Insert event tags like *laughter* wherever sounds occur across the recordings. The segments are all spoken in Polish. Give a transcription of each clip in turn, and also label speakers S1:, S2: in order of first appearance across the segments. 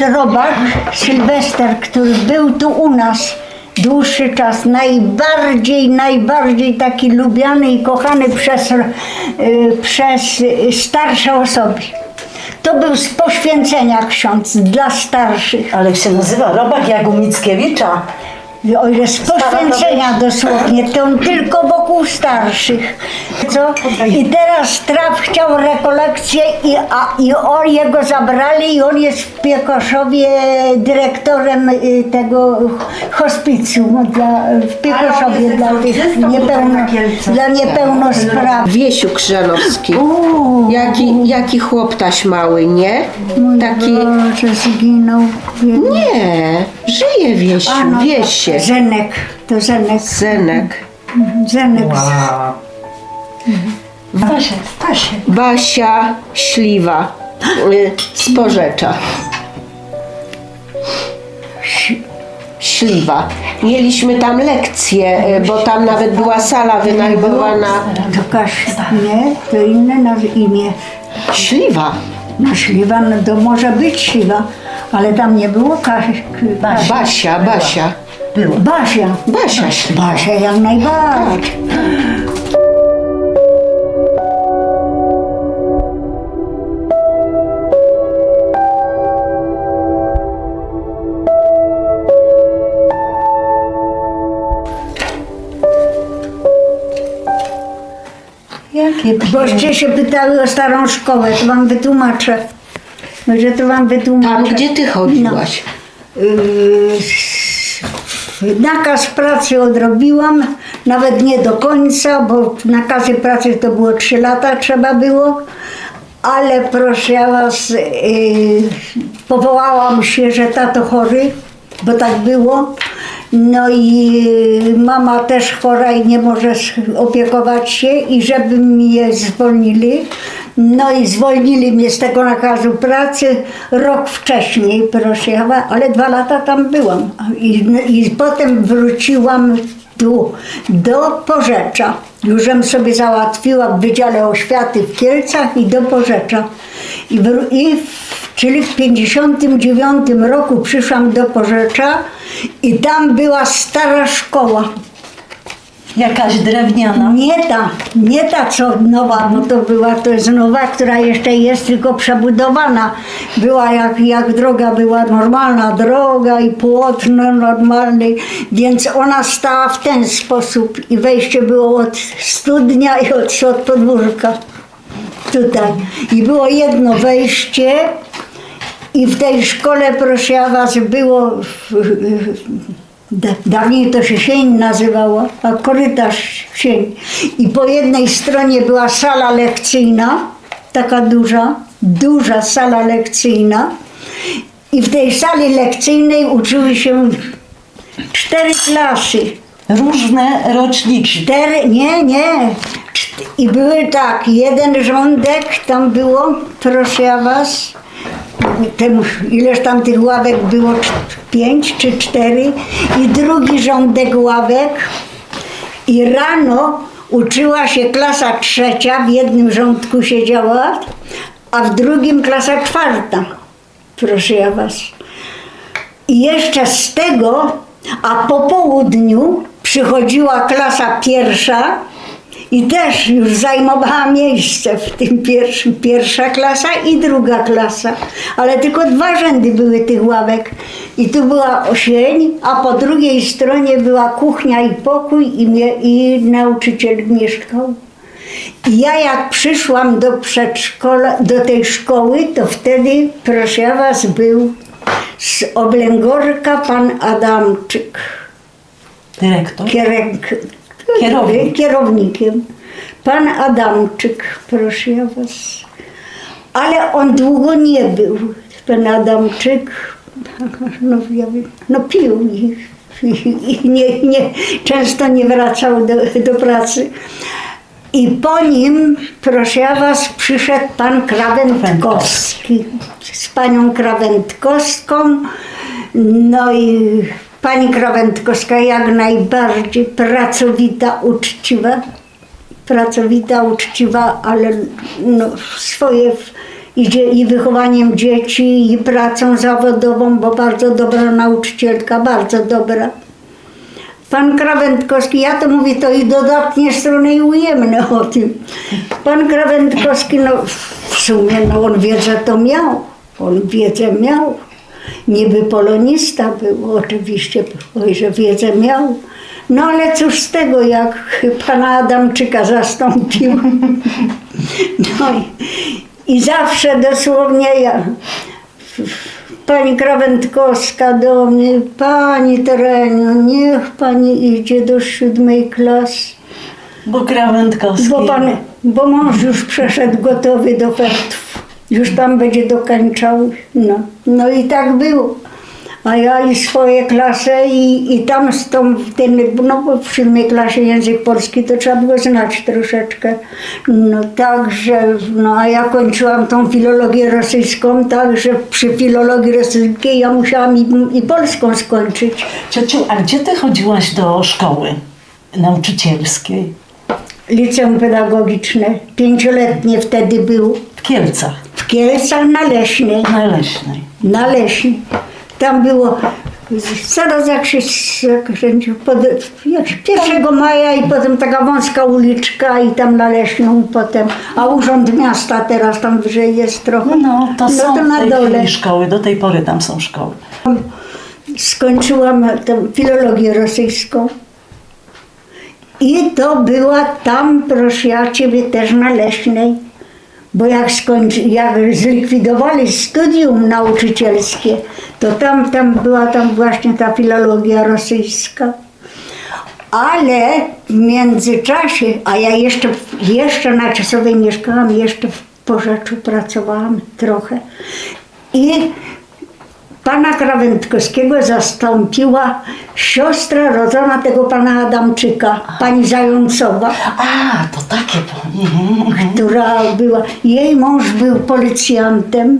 S1: Robak Sylwester, który był tu u nas dłuższy czas, najbardziej, najbardziej taki lubiany i kochany przez, y, przez starsze osoby. To był z poświęcenia ksiądz dla starszych.
S2: Ale się nazywa Robak Jakub Mickiewicza.
S1: O ile z poświęcenia dosłownie, to on tylko wokół starszych. Co? I teraz Traf chciał rekolekcję i, a, i on, jego zabrali i on jest w Piekoszowie dyrektorem y, tego hospicjum dla, w Piekoszowie dla tych niepełno, dla niepełnosprawnych.
S3: Wiesiu Krzelowski.
S1: Uuu,
S3: Jaki, jaki chłoptaś mały, nie?
S1: mój
S3: Taki.
S1: Boże, zginął.
S3: Nie, żyje Wiesiu,
S1: A, no to
S3: Wiesie.
S1: Zenek, to Zenek,
S3: Zenek.
S1: Zenek.
S2: Stasie, Stasie.
S3: Basia Śliwa y, z Porzecza. Śliwa. Mieliśmy tam lekcje, y, bo tam nawet była sala wynajmowana.
S1: To Kasia, nie, to inne nazw- imię.
S3: Śliwa.
S1: No śliwa, no to może być śliwa, ale tam nie było Kasi. Basia.
S3: Basia, Basia.
S2: Było.
S1: Basia.
S3: Basia Śliwa.
S1: Basia jak najbardziej.
S2: Jakie
S1: Boście się pytały o starą szkołę, to wam wytłumaczę. No, że to wam wytłumaczę.
S3: Tam, gdzie ty chodziłaś.
S1: Yy, nakaz pracy odrobiłam, nawet nie do końca, bo nakazy pracy to było 3 lata trzeba było, ale proszę ja was, yy, powołałam się, że tato chory, bo tak było. No i mama też chora i nie może opiekować się i żeby mnie zwolnili. No i zwolnili mnie z tego nakazu pracy rok wcześniej, proszę ale dwa lata tam byłam. I, i potem wróciłam tu do Porzecza. Jużem sobie załatwiła w Wydziale Oświaty w Kielcach i do Porzecza. I, wró- i w, czyli w 59 roku przyszłam do Porzecza i tam była stara szkoła.
S2: Jakaś drewniana.
S1: Nie ta, nie ta co nowa, bo to była, to jest nowa, która jeszcze jest tylko przebudowana. Była jak, jak droga, była normalna droga i płotno normalny, więc ona stała w ten sposób i wejście było od studnia i od, od podwórka. Tutaj. I było jedno wejście i w tej szkole, proszę ja was, było Da- Dawniej to się sień nazywała, a korytarz sień. I po jednej stronie była sala lekcyjna, taka duża, duża sala lekcyjna. I w tej sali lekcyjnej uczyły się cztery klasy.
S2: Różne roczniki.
S1: Cztery, nie, nie. I były tak, jeden rządek tam było, proszę ja was, ileż tam tych ławek było, pięć czy cztery, i drugi rządek ławek. I rano uczyła się klasa trzecia, w jednym rządku siedziała, a w drugim klasa czwarta, proszę ja was. I jeszcze z tego, a po południu przychodziła klasa pierwsza i też już zajmowała miejsce w tym pierwszym, pierwsza klasa i druga klasa. Ale tylko dwa rzędy były tych ławek. I tu była osień, a po drugiej stronie była kuchnia i pokój i, i nauczyciel mieszkał. I ja jak przyszłam do przedszkola, do tej szkoły, to wtedy, proszę ja was, był z Oblęgorka pan Adamczyk,
S2: Dyrektor.
S1: kierek,
S2: Kierownik.
S1: kierownikiem. Pan Adamczyk, proszę ja was. Ale on długo nie był, pan Adamczyk. No, ja wiem, no pił i, i nie, nie, często nie wracał do, do pracy. I po nim, proszę ja was, przyszedł pan Krawętkowski z panią Krawętkowską. No i pani Krawętkowska jak najbardziej pracowita, uczciwa. Pracowita, uczciwa, ale no, swoje idzie i wychowaniem dzieci, i pracą zawodową, bo bardzo dobra nauczycielka, bardzo dobra. Pan Krawędkowski, ja to mówię to i dodatnie stronę i ujemne o tym. Pan Krawędkowski, no w sumie, no on wiedzę to miał. On wiedzę miał. Niby polonista był, oczywiście, oj, że wiedzę miał. No ale cóż z tego, jak pana Adamczyka zastąpił. No i, i zawsze dosłownie ja, Pani Krawędkowska do mnie, Pani Tereniu, niech Pani idzie do siódmej klasy,
S2: Bo Krawędkowski.
S1: bo, pan, bo mąż już przeszedł gotowy do fertów, już tam będzie dokończał. No, no i tak było. A ja i swoje klasy i, i tam z tą, ten, no bo w siódmej klasie język polski to trzeba było znać troszeczkę. No także, no a ja kończyłam tą filologię rosyjską, także przy filologii rosyjskiej ja musiałam i, i polską skończyć.
S2: Ciociu, a gdzie ty chodziłaś do szkoły nauczycielskiej?
S1: Liceum pedagogiczne, pięcioletnie wtedy było,
S2: W Kielcach,
S1: w Kielcach na Leśnej.
S2: na Leśnej.
S1: na Leśni. Tam było zaraz jak się zakręcił, pod, jak 1 maja i potem taka wąska uliczka i tam na Leśnią potem, a urząd miasta teraz tam wyżej jest trochę.
S2: No, to są
S1: to na dole.
S2: szkoły, do tej pory tam są szkoły.
S1: Skończyłam tę filologię rosyjską. I to była tam, proszę ja ciebie, też na Leśnej. Bo jak, skończy, jak zlikwidowali studium nauczycielskie, to tam, tam była tam właśnie ta filologia rosyjska. Ale w międzyczasie, a ja jeszcze, jeszcze na czasowej mieszkałam, jeszcze w Porzeczu pracowałam trochę. I pana Krawędkowskiego zastąpiła siostra rodzona tego pana Adamczyka, pani Zającowa,
S2: A, to takie. Mhm.
S1: która była. Jej mąż był policjantem,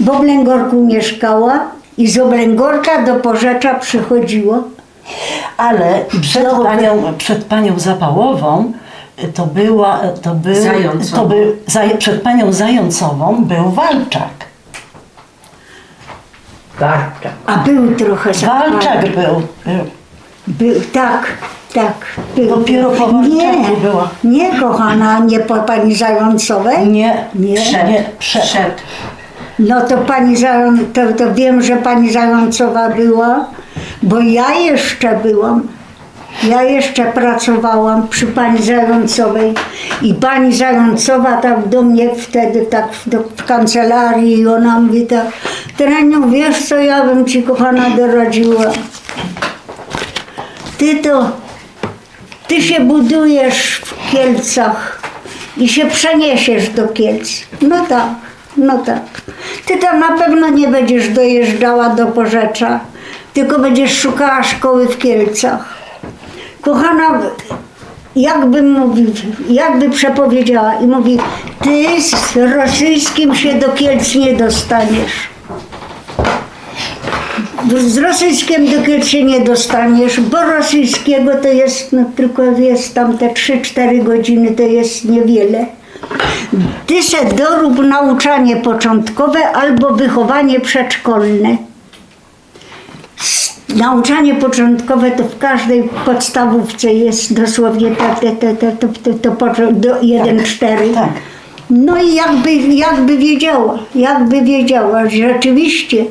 S1: w Oblęgorku mieszkała i z Oblęgorka do Porzecza przychodziło.
S2: Ale przed
S1: Dobra.
S2: panią, przed panią Zapałową y, to była, to był,
S3: Zającową.
S2: to był, przed panią Zającową był Walczak.
S3: Barczak.
S1: A był trochę za
S2: Walczak był. był.
S1: Był, tak, tak. Był.
S2: Dopiero po
S1: Nie,
S2: była.
S1: nie kochana, nie po pani Zającowej.
S2: Nie,
S1: Nie.
S2: nie, przed.
S3: Przed.
S1: No to pani Zając, to, to wiem, że pani Zającowa była, bo ja jeszcze byłam. Ja jeszcze pracowałam przy pani Zającowej i pani Zającowa tak do mnie wtedy tak w, do, w kancelarii i ona mówi tak, Treniu, wiesz co ja bym ci kochana doradziła? Ty to, ty się budujesz w Kielcach i się przeniesiesz do Kielc. No tak, no tak. Ty tam na pewno nie będziesz dojeżdżała do Porzecza, tylko będziesz szukała szkoły w Kielcach. Kochana, jakbym mówił, jakby przepowiedziała i mówi, ty z rosyjskim się do Kielc nie dostaniesz. Z rosyjskiem do nie dostaniesz, bo rosyjskiego to jest, no tylko jest tam te 3-4 godziny, to jest niewiele. Ty se dorób nauczanie początkowe albo wychowanie przedszkolne. Nauczanie początkowe to w każdej podstawówce jest dosłownie to, to, to, to, do 1-4.
S2: tak.
S1: No i jakby, jakby wiedziała, jakby wiedziała, że rzeczywiście,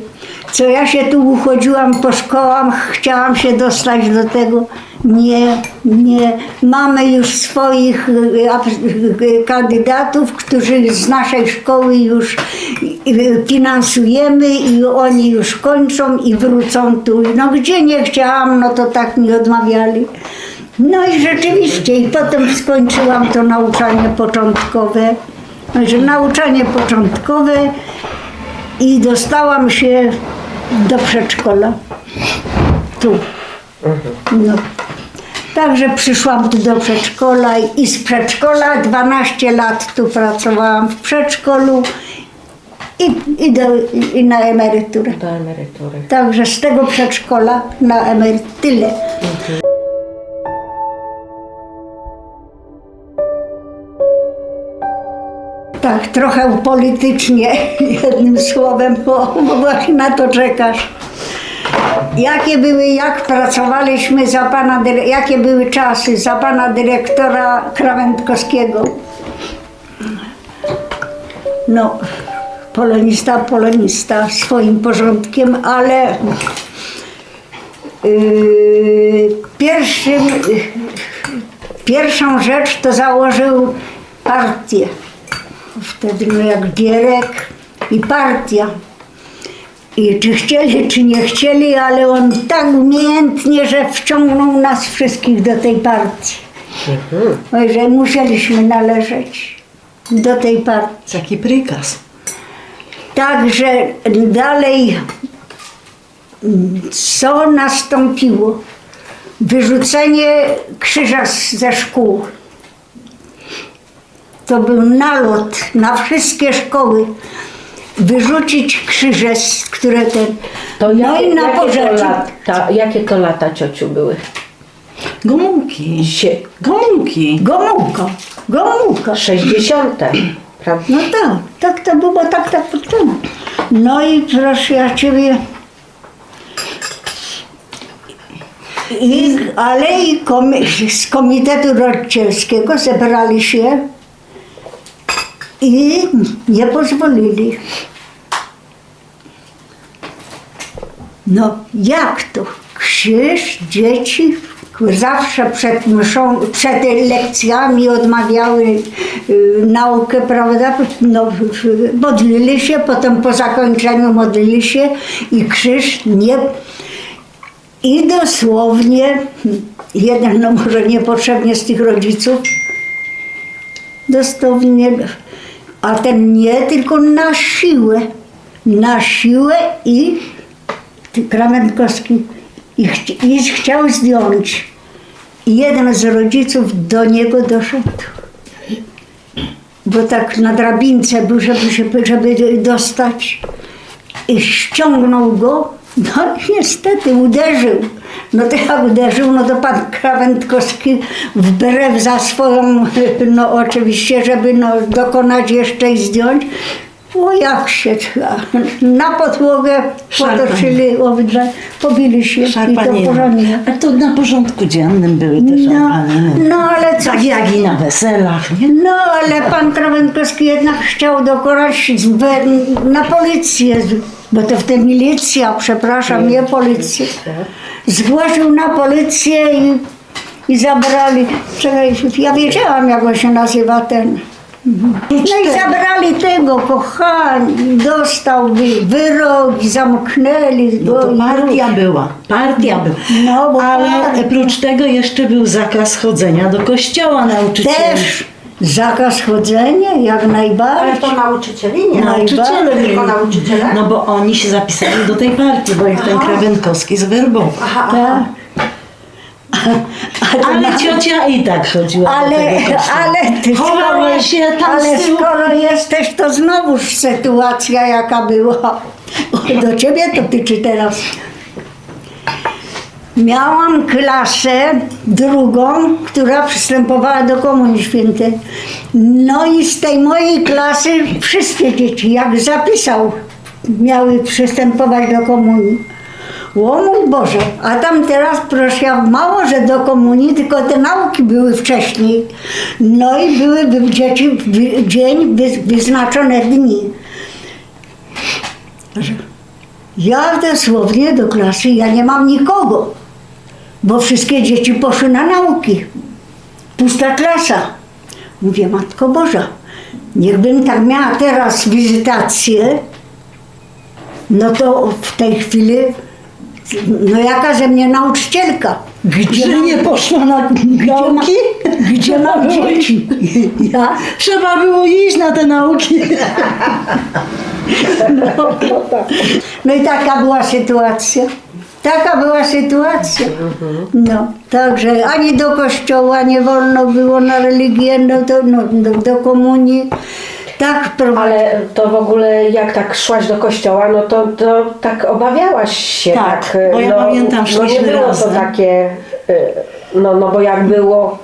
S1: co ja się tu uchodziłam po szkołach, chciałam się dostać do tego. Nie, nie. Mamy już swoich ab- y, kandydatów, którzy z naszej szkoły już y, finansujemy i oni już kończą i wrócą tu. No gdzie nie chciałam, no to tak mi odmawiali. No i rzeczywiście, i potem skończyłam to nauczanie początkowe. Znaczy nauczanie początkowe i dostałam się do przedszkola. Tu. No. Także przyszłam tu do przedszkola i z przedszkola 12 lat tu pracowałam w przedszkolu i, i, do, i na emeryturę.
S3: Do emerytury.
S1: Także z tego przedszkola na emeryturę tyle. Tak trochę upolitycznie, *laughs* jednym słowem, bo, bo właśnie na to czekasz. Jakie były, jak pracowaliśmy za pana, jakie były czasy za pana dyrektora Krawędkowskiego? No, polonista, polonista swoim porządkiem, ale yy, pierwszym, pierwszą rzecz to założył partię. Wtedy no jak Gierek i partia. I czy chcieli, czy nie chcieli, ale on tak umiejętnie, że wciągnął nas wszystkich do tej partii. Oj, że musieliśmy należeć do tej partii.
S2: Taki prikaz.
S1: Także dalej, mm, co nastąpiło? Wyrzucenie krzyża ze szkół. To był nalot na wszystkie szkoły. Wyrzucić krzyże, z- które ten.
S3: To
S1: no i na
S3: jakie, to
S1: porzeczu.
S3: lata, jakie to lata ciociu były?
S2: Gomułki.
S3: Sie,
S2: Gomułki.
S1: Gomułka, Gomułka.
S3: 60. Prawda?
S1: No tak, tak to było, tak tak potrzebne. No i proszę ja ciebie. I, ale i komi z komitetu rodzicielskiego zebrali się i nie pozwolili. No jak to? Krzyż, dzieci zawsze przed mszą, przed lekcjami odmawiały y, naukę, prawda? No, modlili się, potem po zakończeniu modlili się i krzyż nie... I dosłownie, jeden no może niepotrzebnie z tych rodziców, dosłownie, a ten nie, tylko na siłę. Na siłę i Krawędkowski i, chci- i chciał zdjąć. I jeden z rodziców do niego doszedł. Bo tak na drabince był, żeby, się, żeby dostać. I ściągnął go. No niestety uderzył. No to uderzył, no to pan Krawędkowski wbrew za swoją, no oczywiście, żeby no, dokonać jeszcze i zdjąć, o jak się, na podłogę
S2: Szarpanie.
S1: potoczyli obydwaj, pobili się i to porządnie.
S2: A to na porządku dziennym były te
S1: No,
S2: szarpaniny.
S1: no ale co?
S2: Tak jak i na weselach, nie?
S1: No ale pan Krawędkowski jednak chciał dokonać na policję, bo to wtedy milicja, przepraszam, nie policja. Zgłosił na policję i, i zabrali, czekaj, ja wiedziałam jak on się nazywa ten. No i zabrali tego, kochani, dostał wy- wyrok zamknęli
S2: No
S1: go.
S2: to
S1: i
S2: partia była, partia była.
S1: No, bo
S2: Ale
S1: partia.
S2: prócz tego jeszcze był zakaz chodzenia do kościoła nauczycieli.
S1: Też zakaz chodzenia, jak
S4: Ale
S1: najbardziej.
S4: to nauczycieli nie?
S2: Nauczyciele
S1: Najbardziej.
S4: Tylko nauczyciele?
S2: No bo oni się zapisali do tej partii, bo ich ten Krawędkowski zwerbował.
S4: Aha, aha.
S1: Tak. Ale,
S2: Ale ciocia i tak chodziła do
S1: ale,
S2: tego kościoła.
S1: ale, ty,
S2: Chowała
S1: skoro,
S2: się tam
S1: ale
S2: z tyłu.
S1: skoro jesteś, to znowuż sytuacja jaka była. Do ciebie to tyczy teraz. Miałam klasę drugą, która przystępowała do Komunii Świętej. No i z tej mojej klasy wszystkie dzieci, jak zapisał, miały przystępować do komunii. O mój Boże, a tam teraz proszę, mało, że do komunii, tylko te nauki były wcześniej. No i były by dzieci, wy, dzień, wy, wyznaczone dni. Ja dosłownie do klasy, ja nie mam nikogo, bo wszystkie dzieci poszły na nauki. Pusta klasa. Mówię, Matko Boża, niechbym tak miała teraz wizytację, no to w tej chwili, no jaka ze mnie nauczycielka? Gdzie
S2: Że nie poszła na
S1: ma,
S2: nauki?
S1: gdzie mam *laughs* dzieci? Ja?
S2: Trzeba było iść na te nauki. *laughs*
S1: No i taka była sytuacja. Taka była sytuacja. No, także ani do kościoła nie wolno było na religię, no do, no, do, do komunii. Tak prowadzi.
S3: Ale to w ogóle jak tak szłaś do kościoła, no to, to tak obawiałaś się.
S2: Tak,
S3: Tak,
S2: bo ja
S3: no,
S2: pamiętam,
S3: no nie było
S2: razem.
S3: to takie, y, no, no bo jak było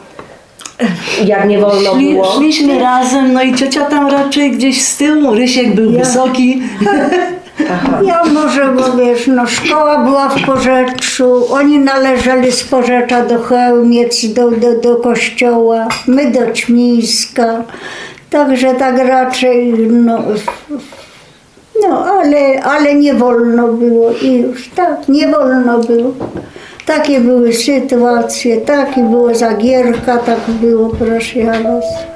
S3: Jak nie wolno
S2: Szli,
S3: było?
S2: szliśmy razem, no i ciocia tam raczej gdzieś z tyłu, Rysiek był
S1: Ja.
S2: wysoki. *laughs*
S1: Ja może, bo wiesz, no szkoła była w Porzeczu, oni należeli z Porzecza do Chełmiec, do, do, do kościoła, my do Ćmińska, także tak raczej, no, no ale, ale nie wolno było i już, tak, nie wolno było. Takie były sytuacje, takie było zagierka, tak było, proszę ja was.